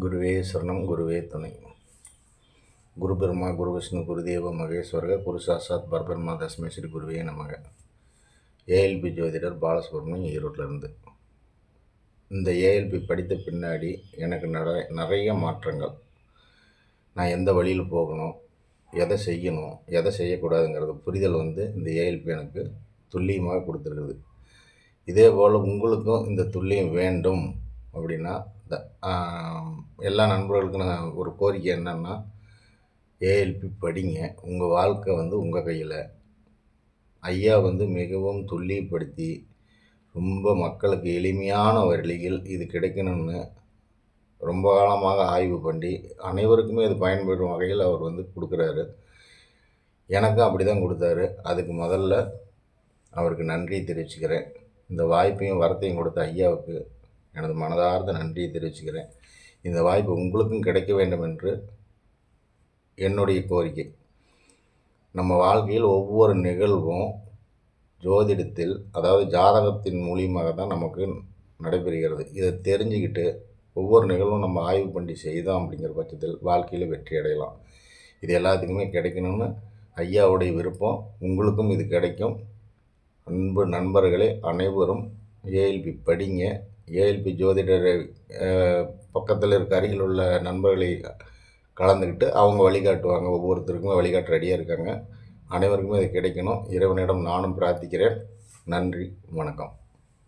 குருவே சரணம் குருவே துணை. குரு பிரம்மா குரு விஷ்ணு குருதேவ மகேஸ்வரக குரு சாசாத் பரபிரம்மா தஸ்மை ஸ்ரீ குருவே நமக. ஏஎல்பி ஜோதிடர் பாலசுப்ரமணியம் ஈரோட்டிலேருந்து. இந்த ஏஎல்பி படித்த பின்னாடி எனக்கு நிறைய நிறைய மாற்றங்கள். நான் எந்த வழியில் போகணும் எதை செய்யணும் எதை செய்யக்கூடாதுங்கிறது புரிதல் வந்து இந்த ஏஎல்பி எனக்கு துல்லியமாக கொடுத்துருக்குது. இதே போல் உங்களுக்கும் இந்த துல்லியம் வேண்டும். அப்படின்னா இந்த எல்லா நண்பர்களுக்கும் நான் ஒரு கோரிக்கை என்னென்னா ஏஎல்பி படிங்க. உங்கள் வாழ்க்கை வந்து உங்கள் கையில். ஐயா வந்து மிகவும் துல்லியப்படுத்தி ரொம்ப மக்களுக்கு எளிமையான வழியில் இது கிடைக்கணும்னு ரொம்ப காலமாக ஆய்வு பண்ணி அனைவருக்குமே இது பயன்படும் வகையில் அவர் வந்து கொடுக்குறாரு. எனக்கும் அப்படி தான் கொடுத்தாரு. அதுக்கு முதல்ல அவருக்கு நன்றி தெரிவிச்சுக்கிறேன். இந்த வாய்ப்பையும் வரத்தையும் கொடுத்த ஐயாவுக்கு எனது மனதார்ந்த நன்றியை தெரிவிச்சுக்கிறேன். இந்த வாய்ப்பு உங்களுக்கும் கிடைக்க வேண்டும் என்று என்னுடைய கோரிக்கை. நம்ம வாழ்க்கையில் ஒவ்வொரு நிகழ்வும் ஜோதிடத்தில் அதாவது ஜாதகத்தின் மூலியமாக தான் நமக்கு நடைபெறுகிறது. இதை தெரிஞ்சுக்கிட்டு ஒவ்வொரு நிகழ்வும் நம்ம ஆய்வு பண்ணி செய்தோம் அப்படிங்கிற பட்சத்தில் வாழ்க்கையில் வெற்றி அடையலாம். இது எல்லாத்துக்குமே கிடைக்கணும்னு ஐயாவுடைய விருப்பம். உங்களுக்கும் இது கிடைக்கும். அன்பு நண்பர்களே அனைவரும் ஏஎல்பி படிங்க. ஏஎல்பி ஜோதிடர் பக்கத்தில் இருக்க அருகில் உள்ள நண்பர்களை கலந்துக்கிட்டு அவங்க வழிகாட்டுவாங்க. ஒவ்வொருத்தருக்குமே வழிகாட்டு ரெடியாக இருக்காங்க. அனைவருக்குமே இது கிடைக்கணும். இறைவனிடம் நானும் பிரார்த்திக்கிறேன். நன்றி. வணக்கம்.